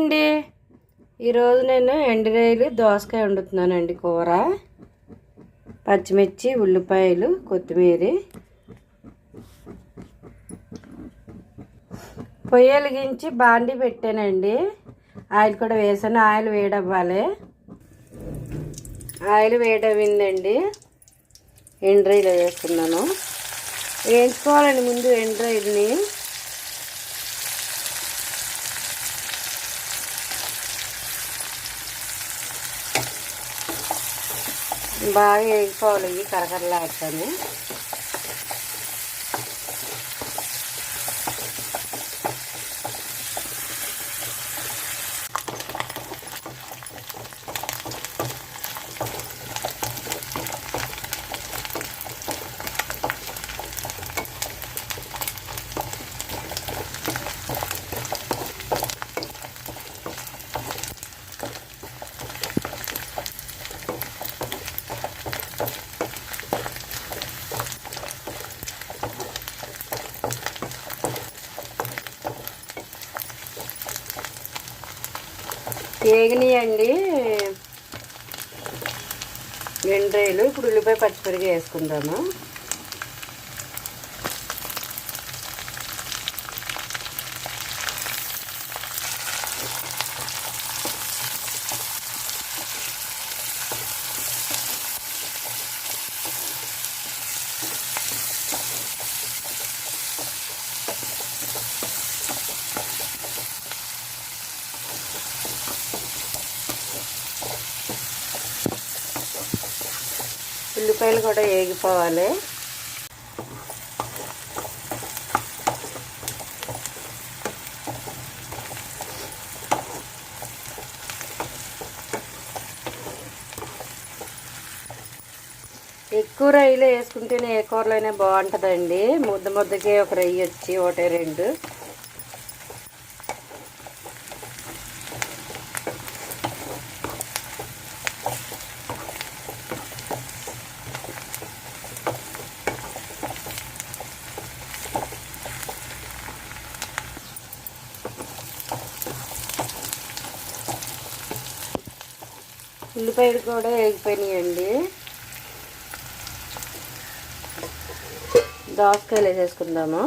అండి ఈరోజు నేను ఎండురాయలు దోసకాయ వండుతున్నానండి కూర. పచ్చిమిర్చి ఉల్లిపాయలు కొత్తిమీర. పొయ్యి వెలిగించి బాండి పెట్టానండి. ఆయిల్ కూడా వేసాను. ఆయిల్ వేడవ్వాలి. ఆయిల్ వేడవిందండి ఎండ్రాయిలు వేసుకున్నాను వేయించుకోవాలండి ముందు ఎండ్రాయిల్ని బాగా వేగిపోవాలి ఇవి కరకరలాడుతుంది వేగినాయండి ఎండ్రాయిలు ఇప్పుడు ఉల్లిపాయ పచ్చిమిరపకాయ వేసుకుందాము. ఉల్లిపాయలు కూడా వేగిపోవాలి. ఎక్కువ రొయ్యలు వేసుకుంటేనే ఏ కూరలోనే బాగుంటుందండి. ముద్ద ముద్దకి ఒక రొయ్య వచ్చి ఒకటి రెండు. ఉల్లిపాయలు కూడా వేగిపోయినాయండి. దోసకాయలు వేసేసుకుందాము.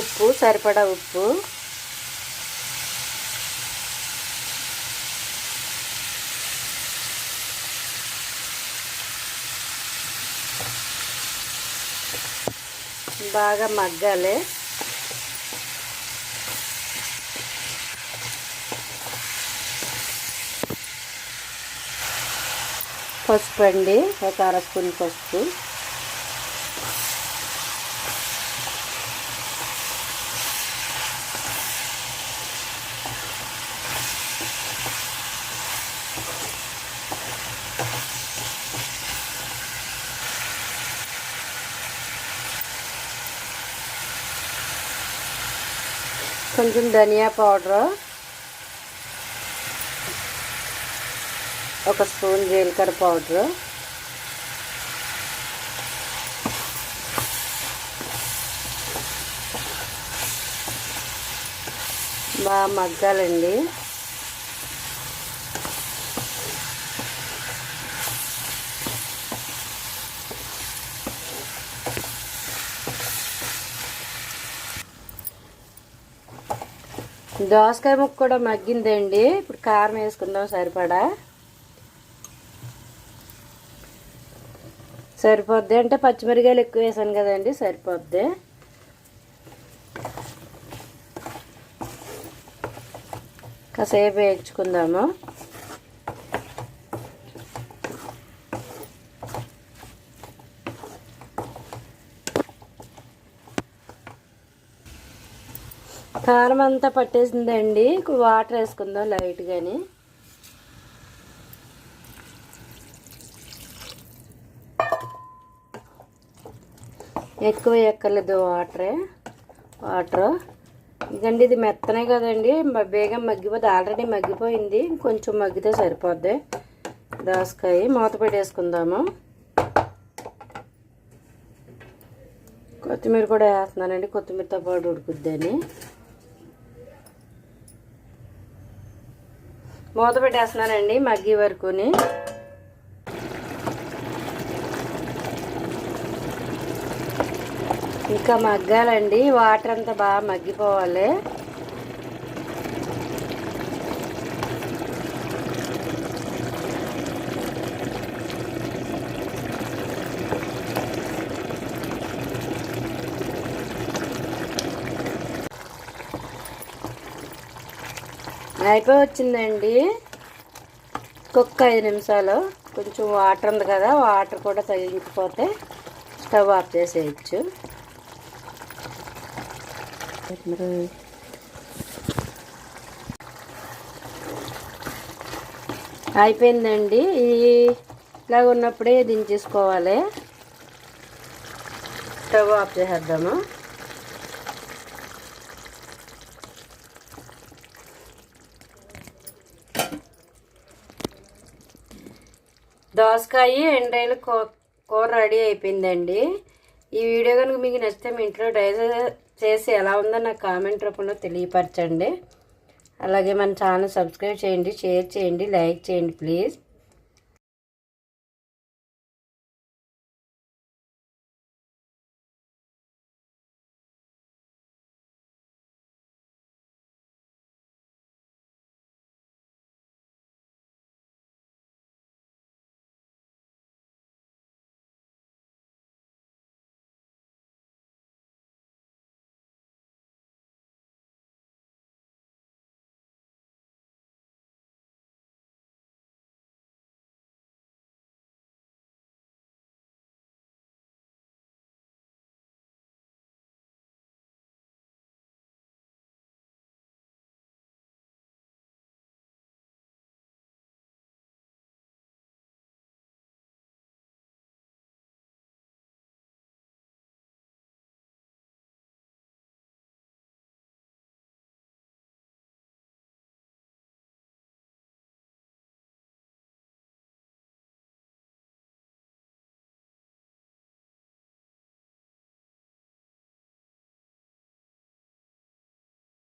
ఉప్పు సరిపడా ఉప్పు. బాగా మగ్గాలి. పసుపు అండి ఒక అర స్పూన్ పసుపు. కొంచెం ధనియా పౌడరు ఒక స్పూన్ జీలకర్ర పౌడరు బాగా మగ్గాలండి. దోసకాయ ముక్క కూడా మగ్గిందండి. ఇప్పుడు కారం వేసుకుందాం సరిపడా. సరిపోద్ది. అంటే పచ్చిమిరకాయలు ఎక్కువ వేసాను కదండి సరిపోద్ది. కాసేపు వేయించుకుందాము. కారం అంతా పట్టేసిందండి. వాటర్ వేసుకుందాం లైట్గాని ఎక్కువ ఎక్కర్లేదు వాటరే. వాటర్. ఇదండి ఇది మెత్తనే కదండి. బేగం మగ్గిపోతే ఆల్రెడీ మగ్గిపోయింది. కొంచెం మగ్గితే సరిపోద్ది. దోసకాయ మూత పెట్టేసుకుందాము. కొత్తిమీర కూడా వేస్తున్నానండి. కొత్తిమీరతో పాటు ఉడుకుద్దని. మూత పెట్టేస్తున్నానండి మగ్గి వరకుని. ఇంకా మగ్గాలండి వాటర్ అంతా బాగా మగ్గిపోవాలి. అయిపోయి వచ్చిందండి. కుక్క ఐదు నిమిషాలు. కొంచెం వాటర్ ఉంది కదా వాటర్ కూడా తగిలిపోతే స్టవ్ ఆఫ్ చేసేయచ్చు. అయిపోయిందండి. ఇది ఇలాగ ఉన్నప్పుడే దించేసుకోవాలి. స్టవ్ ఆఫ్ చేసేద్దాము. దోసకాయ ఎండ్రాయిలు కూర రెడీ అయిపోయిందండి. ఈ వీడియో కనుక మీకు నచ్చితే మీ ఇంట్లో ట్రై చేసి ఎలా ఉందో నాకు కామెంట్ రూపంలో తెలియపరచండి. అలాగే మన ఛానల్ సబ్స్క్రైబ్ చేయండి షేర్ చేయండి లైక్ చేయండి ప్లీజ్.